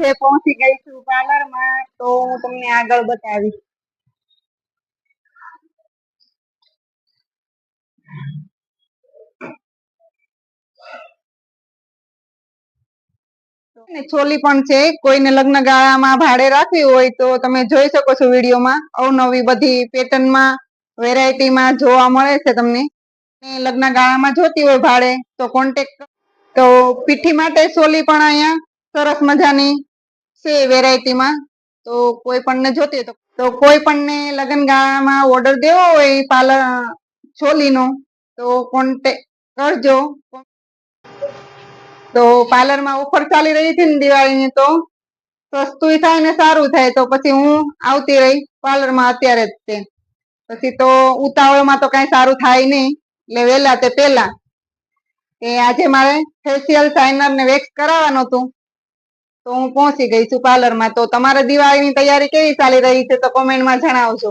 જે પહોંચી ગઈ છું પાર્લરમાં, તો હું તમને આગળ બતાવીશ. ચોલી પણ છે, કોઈને લગ્ન ગાળામાં ભાડે રાખવી હોય તો તમે જોઈ શકો છો વિડીયોમાં, અવનવી બધી પેટર્નમાં, વેરાયટીમાં જોવા મળે છે તમને. લગ્ન ગાળામાં જોતી હોય ભાડે, તો કોન્ટેક તો પીઠી માટે છોલી પણ અહીંયા, સરસ મજાની છે વેરાયટીમાં તો કોઈ પણને જોતી હોય તો કોઈ પણને લગ્ન ગાળામાં ઓર્ડર દેવો હોય પાર્લર છોલીનો, તો કોન્ટેક કરજો. તો પાર્લરમાં ઓફર ચાલી રહી હતી ને દિવાળીની તો સસ્તું થાય ને સારું થાય, તો પછી હું આવતી રહી પાર્લરમાં અત્યારે જ તે. પછી તો ઉતાવળમાં તો કઈ સારું થાય નહીં, એટલે વહેલા તે પહેલા. કે આજે મારે ફેશિયલ શાઇનર ને વેક્સ કરાવવાનું હતું. તો હું પહોંચી ગઈ છું પાર્લરમાં. તો તમારે દિવાળીની તૈયારી કેવી ચાલી રહી છે તો કોમેન્ટમાં જણાવજો.